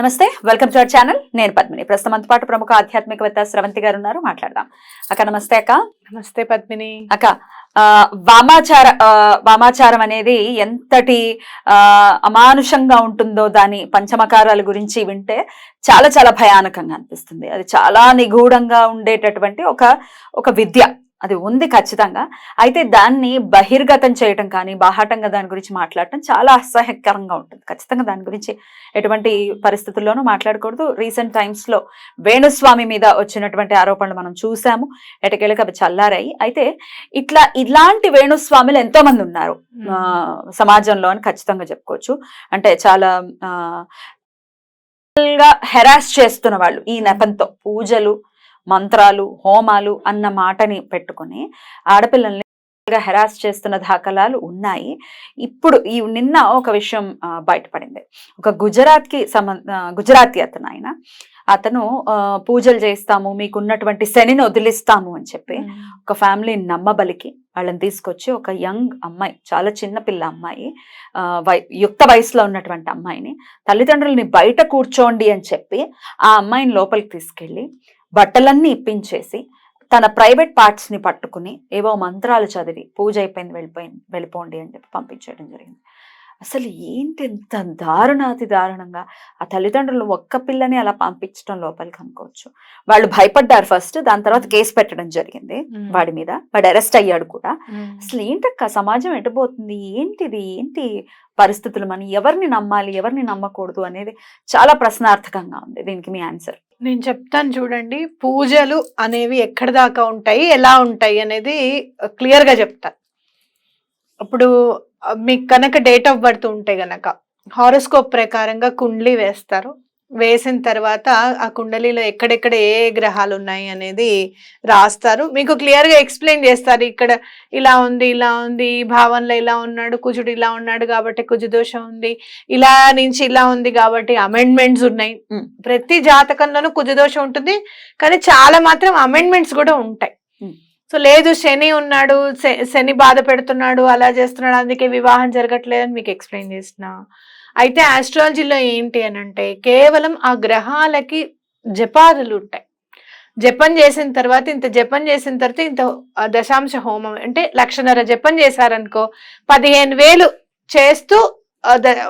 నమస్తే welcome to our channel. నేను పద్మిని. ప్రస్తుతం పాటు ప్రముఖ ఆధ్యాత్మికవేత్త స్రవంతి గారు ఉన్నారు మాట్లాడదాం. అక్క నమస్తే అక్క. నమస్తే పద్మిని. అక్క ఆ, వామాచార వామాచారం అనేది ఎంతటి ఆ, అమానుషంగా ఉంటుందో దాని పంచమకారాల గురించి వింటే చాలా చాలా భయానకంగా అనిపిస్తుంది. అది చాలా నిగూఢంగా ఉండేటటువంటి ఒక ఒక విద్య. అది ఉంది ఖచ్చితంగా. అయితే దాన్ని బహిర్గతం చేయటం కానీ బాహాటంగా దాని గురించి మాట్లాడటం చాలా అసహ్యకరంగా ఉంటుంది. ఖచ్చితంగా దాని గురించి ఎటువంటి పరిస్థితుల్లోనూ మాట్లాడకూడదు. రీసెంట్ టైమ్స్లో వేణుస్వామి మీద వచ్చినటువంటి ఆరోపణలు మనం చూసాము. ఎటకేళ్ళకి అవి చల్లారాయి. అయితే ఇట్లా ఇలాంటి వేణుస్వాములు ఎంతో మంది ఉన్నారు సమాజంలో అని ఖచ్చితంగా చెప్పుకోవచ్చు. అంటే చాలా హెరాస్ చేస్తున్న వాళ్ళు ఈ నెపంతో. పూజలు మంత్రాలు హోమాలు అన్న మాటని పెట్టుకొని ఆడపిల్లల్ని హెరాస్ చేస్తున్న దాఖలాలు ఉన్నాయి. ఇప్పుడు ఈ నిన్న ఒక విషయం బయటపడింది. ఒక గుజరాత్కి సంబంధ గుజరాతీ అతను ఆయన. అతను పూజలు చేస్తాము మీకు ఉన్నటువంటి శనిని వదిలిస్తాము అని చెప్పి ఒక ఫ్యామిలీని నమ్మబలికి వాళ్ళని తీసుకొచ్చి ఒక యంగ్ అమ్మాయి చాలా చిన్న పిల్ల అమ్మాయి వై యుక్త వయసులో ఉన్నటువంటి అమ్మాయిని తల్లిదండ్రులని బయట కూర్చోండి అని చెప్పి ఆ అమ్మాయిని లోపలికి తీసుకెళ్ళి బట్టలన్నీ ఇప్పించేసి తన ప్రైవేట్ పార్ట్స్ని పట్టుకుని ఏవో మంత్రాలు చదివి పూజ అయిపోయింది వెళ్ళిపోయింది వెళ్ళిపోండి అని చెప్పి పంపించేయడం జరిగింది. అసలు ఏంటి ఎంత దారుణాతి దారుణంగా? ఆ తల్లిదండ్రులు ఒక్క పిల్లని అలా పంపించడం లోపలికి అనుకోవచ్చు. వాళ్ళు భయపడ్డారు ఫస్ట్ దాని తర్వాత కేసు పెట్టడం జరిగింది వాడి మీద. వాడు అరెస్ట్ అయ్యాడు కూడా. అసలు ఏంటక్క? సమాజం ఎటుపోతుంది? ఏంటిది? ఏంటి పరిస్థితులు? మనం ఎవరిని నమ్మాలి? ఎవరిని నమ్మకూడదు? అనేది చాలా ప్రశ్నార్థకంగా ఉంది. దీనికి మీ ఆన్సర్. నేను చెప్తాను చూడండి పూజలు అనేవి ఎక్కడి దాకా ఉంటాయి ఎలా ఉంటాయి అనేది క్లియర్గా చెప్తాను ఇప్పుడు మీకు కనుక డేట్ ఆఫ్ బర్త్ ఉంటే గనక హారోస్కోప్ ప్రకారంగా కుండ్లీ వేస్తారు. వేసిన తర్వాత ఆ కుండలీలో ఎక్కడెక్కడ ఏ గ్రహాలు ఉన్నాయి అనేది రాస్తారు మీకు క్లియర్గా ఎక్స్ప్లెయిన్ చేస్తారు ఇక్కడ ఇలా ఉంది ఇలా ఉంది ఈ భావంలో ఇలా ఉన్నాడు కుజుడు ఇలా ఉన్నాడు కాబట్టి కుజు దోషం ఉంది ఇలా నుంచి ఇలా ఉంది కాబట్టి అమెండ్మెంట్స్ ఉన్నాయి. ప్రతి జాతకంలోనూ కుజదోషం ఉంటుంది కానీ చాలా మాత్రం అమెండ్మెంట్స్ కూడా ఉంటాయి. సో లేదు శని ఉన్నాడు శని బాధ పెడుతున్నాడు అలా చేస్తున్నాడు అందుకే వివాహం జరగట్లేదని మీకు ఎక్స్ప్లెయిన్ చేసిన అయితే ఆస్ట్రాలజీలో ఏంటి అని అంటే కేవలం ఆ గ్రహాలకి జపాదులు ఉంటాయి. జపం చేసిన తర్వాత ఇంత జపం చేసిన తర్వాత ఇంత దశాంశ హోమం. అంటే లక్షన్నర జపం చేశారనుకో పదిహేను వేలు చేస్తూ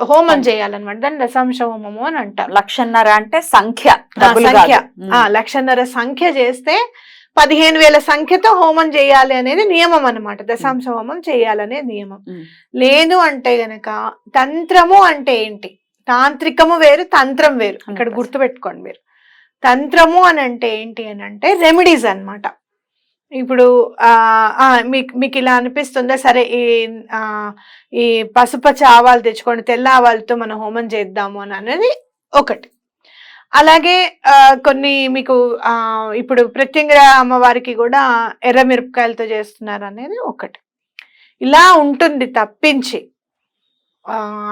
హోమం చేయాలన్నమాట. దాన్ని దశాంశ హోమము అని అంటారు. లక్షన్నర అంటే సంఖ్య సంఖ్య. లక్షన్నర సంఖ్య చేస్తే పదిహేను వేల సంఖ్యతో హోమం చేయాలి అనేది నియమం అన్నమాట. దశాంశ హోమం చేయాలనే నియమం. లేదు అంటే గనక తంత్రము అంటే ఏంటి? తాంత్రికము వేరు తంత్రం వేరు. ఇక్కడ 100%. గుర్తుపెట్టుకోండి మీరు. తంత్రము అని అంటే ఏంటి అని అంటే రెమెడీస్ అన్నమాట. ఇప్పుడు మీకు మీకు ఇలా అనిపిస్తుందా? సరే ఈ ఆ, ఈ పసుపచ్చ ఆవాలు తెచ్చుకోండి తెల్ల ఆవాలతో మనం హోమం చేద్దాము అని అనేది ఒకటి. అలాగే ఆ, కొన్ని మీకు ఇప్పుడు ప్రత్యంగర అమ్మవారికి కూడా ఎర్ర మిరపకాయలతో చేస్తున్నారు అనేది ఒకటి. ఇలా ఉంటుంది తప్పించి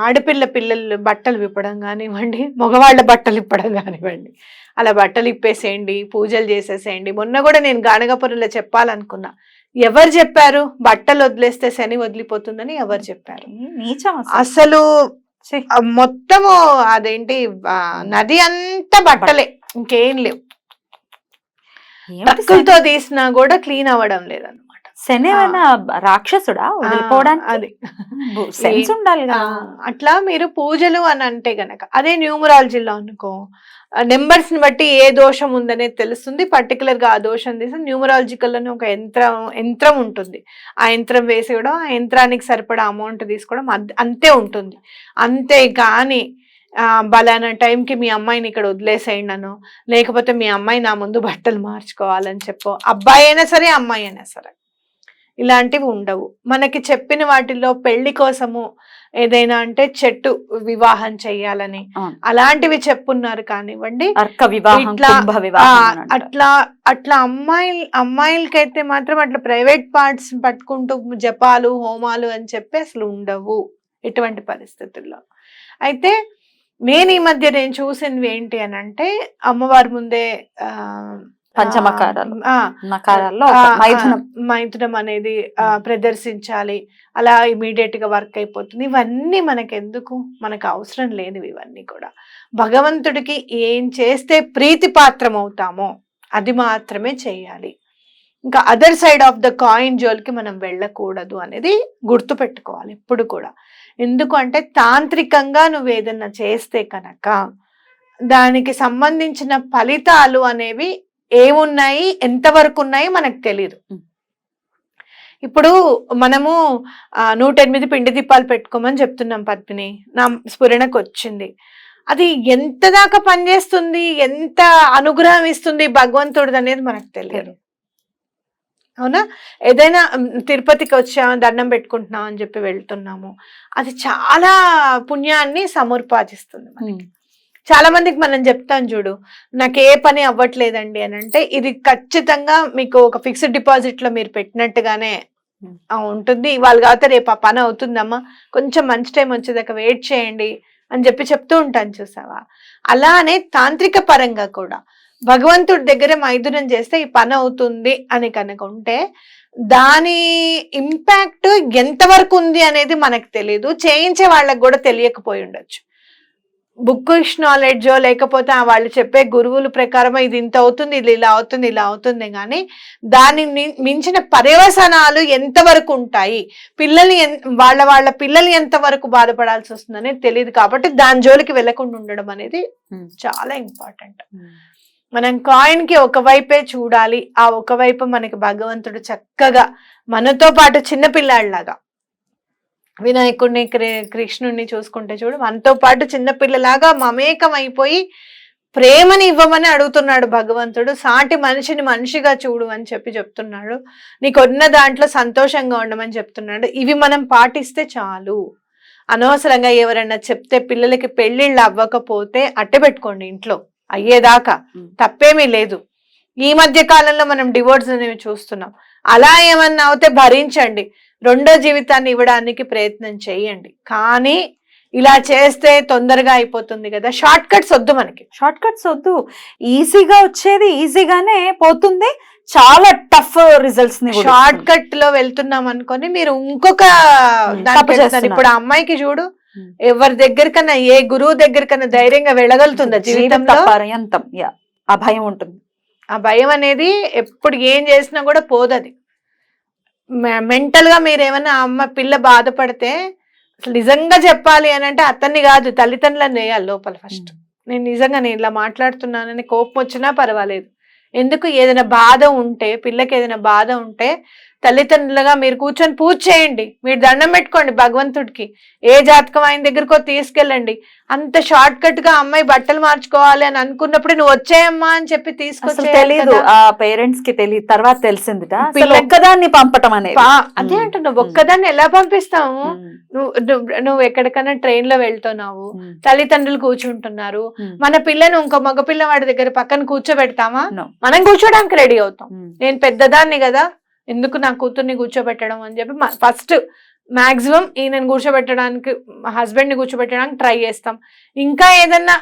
ఆడపిల్ల పిల్లలు బట్టలు విప్పడం కానివ్వండి మగవాళ్ళ బట్టలు ఇప్పడం కానివ్వండి అలా బట్టలు ఇప్పేసేయండి పూజలు చేసేసేయండి. మొన్న కూడా నేను గానగపురంలో చెప్పాలనుకున్నా. ఎవరు చెప్పారు? బట్టలు వదిలేస్తే శని వదిలిపోతుందని ఎవరు చెప్పారు? అసలు. మొత్తము అదేంటి నది అంతా బట్టలే. ఇంకేం లేవు. టక్కులతో తీసినా కూడా క్లీన్ అవ్వడం లేదన్నమాట. శని ఏమైనా రాక్షసుడా వదిలిపోవడానికి? అది. సెన్స్ ఉండాలి అట్లా మీరు పూజలు అని అంటే గనక అదే న్యూమరాలజీలో అనుకో నెంబర్స్ని బట్టి ఏ దోషం ఉందనేది తెలుస్తుంది. పర్టికులర్గా ఆ దోషం తీసి న్యూమరాలజికల్ అని ఒక యంత్రం యంత్రం ఉంటుంది. ఆ యంత్రం వేసేయడం ఆ యంత్రానికి సరిపడా అమౌంట్ తీసుకోవడం అంతే ఉంటుంది. అంతే కానీ ఆ, బలానా టైంకి మీ అమ్మాయిని ఇక్కడ వదిలేసేయండి అను లేకపోతే మీ అమ్మాయి నా ముందు బట్టలు మార్చుకోవాలని చెప్పు. అబ్బాయి అయినా సరే అమ్మాయి అయినా సరే. ఇలాంటివి ఉండవు మనకి చెప్పిన వాటిల్లో పెళ్ళి కోసము ఏదైనా అంటే చెట్టు వివాహం చెయ్యాలని. అలాంటివి చెప్పున్నారు కానివ్వండి ఇట్లా. అట్లా అట్లా అమ్మాయిల్ అమ్మాయిలకైతే మాత్రం అట్లా ప్రైవేట్ పార్ట్స్ పట్టుకుంటూ జపాలు హోమాలు అని చెప్పి అసలు ఉండవు ఎటువంటి పరిస్థితుల్లో అయితే నేను ఈ మధ్య నేను చూసినవి ఏంటి అని అంటే అమ్మవారి ముందే ఆ, పంచమకారాలు. నకారాల్లో మైథునం. మైథునం అనేది ప్రదర్శించాలి. అలా ఇమీడియట్గా వర్క్ అయిపోతుంది. ఇవన్నీ మనకి ఎందుకు మనకు అవసరం లేనివి ఇవన్నీ కూడా. భగవంతుడికి ఏం చేస్తే ప్రీతి పాత్రం అవుతామో అది మాత్రమే చేయాలి. ఇంకా other side of the coin జోల్కి మనం వెళ్ళకూడదు అనేది గుర్తు పెట్టుకోవాలి ఇప్పుడు కూడా. ఎందుకు అంటే తాంత్రికంగా నువ్వు ఏదన్నా చేస్తే కనుక దానికి సంబంధించిన ఫలితాలు అనేవి ఏమున్నాయి ఎంతవరకు ఉన్నాయి మనకు తెలియదు. ఇప్పుడు మనము నూట ఎనిమిది పిండి దీపాలు పెట్టుకోమని చెప్తున్నాం పద్మిని. నా స్ఫురణకు వచ్చింది. అది ఎంత దాకా పనిచేస్తుంది ఎంత అనుగ్రహం ఇస్తుంది భగవంతుడిది అనేది మనకు తెలియదు. అవునా? ఏదైనా తిరుపతికి వచ్చాము దండం పెట్టుకుంటున్నాం అని చెప్పి వెళ్తున్నాము. అది చాలా పుణ్యాన్ని సముపాదిస్తుంది మనకి. చాలా మందికి మనం చెప్తాం చూడు నాకు ఏ పని అవ్వట్లేదండి అని అంటే ఇది ఖచ్చితంగా మీకు ఒక ఫిక్స్డ్ డిపాజిట్లో మీరు పెట్టినట్టుగానే ఉంటుంది. వాళ్ళు కాకపోతే రేపు ఆ పని అవుతుందమ్మా కొంచెం మంచి టైం వచ్చేదాకా వెయిట్ చేయండి అని చెప్పి చెప్తూ ఉంటాను చూసావా? అలానే తాంత్రిక పరంగా కూడా. భగవంతుడి దగ్గర మైథునం చేస్తే ఈ పని అవుతుంది అని కనుక ఉంటే దాని ఇంపాక్ట్ ఎంతవరకు ఉంది అనేది మనకు తెలియదు చేయించే వాళ్ళకి కూడా తెలియకపోయి ఉండొచ్చు. బుక్కిష్ నాలెడ్జో లేకపోతే ఆ వాళ్ళు చెప్పే గురువుల ప్రకారం ఇది ఇంత అవుతుంది ఇది ఇలా అవుతుంది ఇలా అవుతుంది కానీ దాని మించిన పర్యవసనాలు ఎంతవరకు ఉంటాయి? పిల్లలు ఎన్- వాళ్ళ వాళ్ళ పిల్లలు ఎంతవరకు బాధపడాల్సి వస్తుందనేది తెలియదు కాబట్టి దాని జోలికి వెళ్ళకుండా ఉండడం అనేది Hmm. చాలా ఇంపార్టెంట్ మనం కాయిన్కి ఒకవైపే చూడాలి ఆ ఒకవైపు మనకి భగవంతుడు చక్కగా మనతో పాటు చిన్న పిల్లాడిలాగా వినాయకుడిని కృష్ణుడిని చూసుకుంటే చూడు మనతో పాటు చిన్న పిల్లలాగా మమేకం అయిపోయి ప్రేమని ఇవ్వమని అడుగుతున్నాడు భగవంతుడు. సాటి మనిషిని మనిషిగా చూడు అని చెప్పి చెప్తున్నాడు. నీకు ఉన్న దాంట్లో సంతోషంగా ఉండమని చెప్తున్నాడు. ఇవి మనం పాటిస్తే చాలు. అనవసరంగా ఎవరైనా చెప్తే పిల్లలకి పెళ్ళిళ్ళు అవ్వకపోతే అట్టె పెట్టుకోండి ఇంట్లో. అయ్యేదాకా. తప్పేమీ లేదు. ఈ మధ్య కాలంలో మనం డివోర్స్ అనేవి చూస్తున్నాం. అలా ఏమన్నా అవుతే భరించండి. రెండో జీవితాన్ని ఇవ్వడానికి ప్రయత్నం చేయండి. కానీ ఇలా చేస్తే తొందరగా అయిపోతుంది కదా. షార్ట్ కట్స్ వద్దు మనకి. షార్ట్ కట్స్ వద్దు. ఈజీగా వచ్చేది ఈజీగానే పోతుంది. చాలా టఫ్ రిజల్ట్స్ని షార్ట్. కట్లో వెళ్తున్నాం అనుకొని మీరు ఇంకొక Hmm. ఇప్పుడు ఆ అమ్మాయికి చూడు Hmm. ఎవరి దగ్గరికన్నా ఏ గురువు దగ్గరికన్నా ధైర్యంగా వెళ్ళగలుగుతుందా జీవితంలో? జీవిత పర్యంతం యా ఆ భయం ఉంటుంది. ఆ భయం అనేది ఎప్పుడు ఏం చేసినా కూడా పోదది. మెంటల్గా మీరు అమ్మ పిల్ల బాధపడితే అసలు నిజంగా చెప్పాలి అని అంటే అతన్ని కాదు తల్లిదండ్రులను వేయాలి లోపల ఫస్ట్. నేను నిజంగా నేను ఇలా మాట్లాడుతున్నానని కోపం వచ్చినా పర్వాలేదు. ఎందుకు ఏదైనా బాధ ఉంటే పిల్లకి ఏదైనా బాధ ఉంటే తల్లిదండ్రులుగా మీరు కూర్చొని పూజ చేయండి. మీరు దండం పెట్టుకోండి భగవంతుడికి. ఏ జాతకం ఆయన దగ్గరకో తీసుకెళ్ళండి. అంత షార్ట్ కట్గా అమ్మాయి బట్టలు మార్చుకోవాలి అని అనుకున్నప్పుడు నువ్వు వచ్చాయమ్మా అని చెప్పి తీసుకొచ్చి తెలీదు. ఆ పేరెంట్స్కి తెలియదు తర్వాత తెలిసిందిట. పిల్ల- ఒక్కదాన్ని పంపటం అనేది. అదే. అంటున్నావు ఒక్కదాన్ని ఎలా పంపిస్తాము నువ్వు నువ్వు- ఎక్కడికైనా ట్రైన్లో వెళ్తున్నావు. తల్లిదండ్రులు కూర్చుంటున్నారు. మన పిల్లను ఇంకో మగ పిల్లవాడి దగ్గర పక్కన కూర్చోబెడతామా. మనం కూర్చోడానికి రెడీ అవుతాం. నేను పెద్దదాన్ని కదా. ఎందుకు నా కూతుర్ని కూర్చోబెట్టడం అని చెప్పి ఫస్ట్ మాక్సిమం ఈయనని కూర్చోబెట్టడానికి హస్బెండ్ని కూర్చోబెట్టడానికి ట్రై చేస్తాం. ఇంకా ఏదన్నా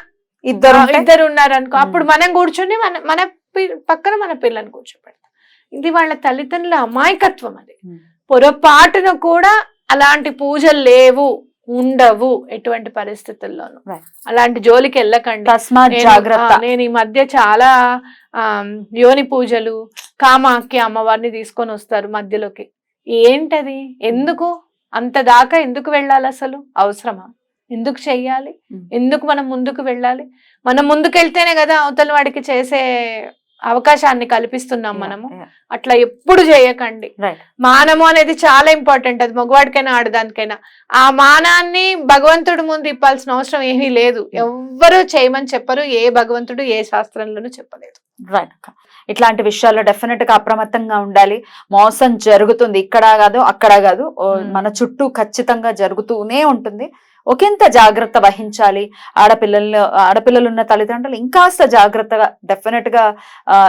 ఇద్దరు ఇద్దరు ఉన్నారనుకో. అప్పుడు మనం కూర్చొని మన మన పక్కన మన పిల్లని కూర్చోబెడతాం. ఇది వాళ్ళ తల్లిదండ్రుల అమాయకత్వం అది. పొరపాటున కూడా అలాంటి పూజలు లేవు. ఉండవు ఎటువంటి పరిస్థితుల్లోనూ. అలాంటి జోలికి వెళ్ళకండి. నేను- జాగ్రత్త. ఆ, నేను ఈ మధ్య చాలా యోని పూజలు కామాఖ్య అమ్మవారిని తీసుకొని వస్తారు మధ్యలోకి. ఏంటది? ఎందుకు? అంత దాకా ఎందుకు వెళ్ళాలి అసలు? అవసరమా? ఎందుకు చెయ్యాలి? ఉమ్. ఎందుకు మనం ముందుకు వెళ్ళాలి? మనం ముందుకు వెళ్తేనే కదా అవతల వాడికి చేసే అవకాశాన్ని కల్పిస్తున్నాం మనము. అట్లా ఎప్పుడు చేయకండి. మానము అనేది చాలా ఇంపార్టెంట్ అది మగవాడికైనా ఆడదానికైనా. ఆ మానాన్ని భగవంతుడి ముందు ఇప్పాల్సిన అవసరం ఏమీ లేదు. ఎవ్వరు చేయమని చెప్పరు. ఏ భగవంతుడు ఏ శాస్త్రంలోనూ చెప్పలేదు. రైట్ ఇట్లాంటి విషయాల్లో డెఫినెట్గా అప్రమత్తంగా ఉండాలి. మోసం జరుగుతుంది. ఇక్కడ కాదు అక్కడ కాదు. Hmm. మన చుట్టూ ఖచ్చితంగా జరుగుతూనే ఉంటుంది. ఒకంత జాగ్రత్త వహించాలి? ఆడపిల్లలు ఆడపిల్లలు ఉన్న తల్లిదండ్రులు ఇంకాస్త జాగ్రత్తగా డెఫినెట్గా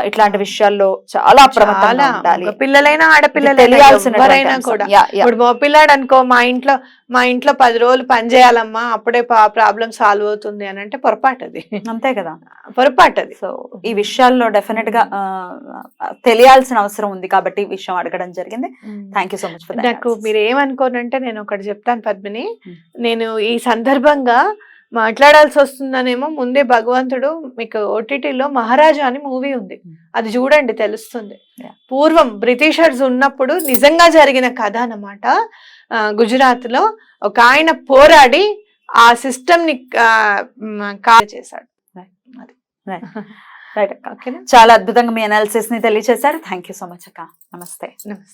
ఇట్లాంటి విషయాల్లో చాలా అప్రమత్తంగా ఉండాలి. పిల్లలైనా ఆడపిల్లలైనా. కూడా. ఇప్పుడు అనుకో మా ఇంట్లో మా ఇంట్లో పది రోజులు పని చేయాలమ్మా అప్పుడే ప్రాబ్లం సాల్వ్ అవుతుంది అని అంటే పొరపాటు అది అంతే కదా. పొరపాటు అది సో ఈ విషయాల్లో డెఫినెట్గా తెలియాల్సిన అవసరం ఉంది కాబట్టి ఈ విషయం అడగడం జరిగింది. థ్యాంక్ యూ సో మచ్ నాకు మీరు ఏమనుకోనంటే నేను ఒకటి చెప్తాను పద్మిని. Hmm. నేను ఈ సందర్భంగా మాట్లాడాల్సి వస్తుందనేమో ముందే భగవంతుడు మీకు ఓటీటీలో మహారాజా అని మూవీ ఉంది. అది చూడండి తెలుస్తుంది. పూర్వం బ్రిటిషర్స్ ఉన్నప్పుడు నిజంగా జరిగిన కథ అన్నమాట. గుజరాత్లో ఒక ఆయన పోరాడి ఆ సిస్టమ్ని కాల్ చేశాడు. రైట్ అక్క. ఓకేనా? చాలా అద్భుతంగా మీ అనాలిసిస్ని తెలియజేశారు థ్యాంక్ యూ సో మచ్ అక్క. నమస్తే. నమస్తే.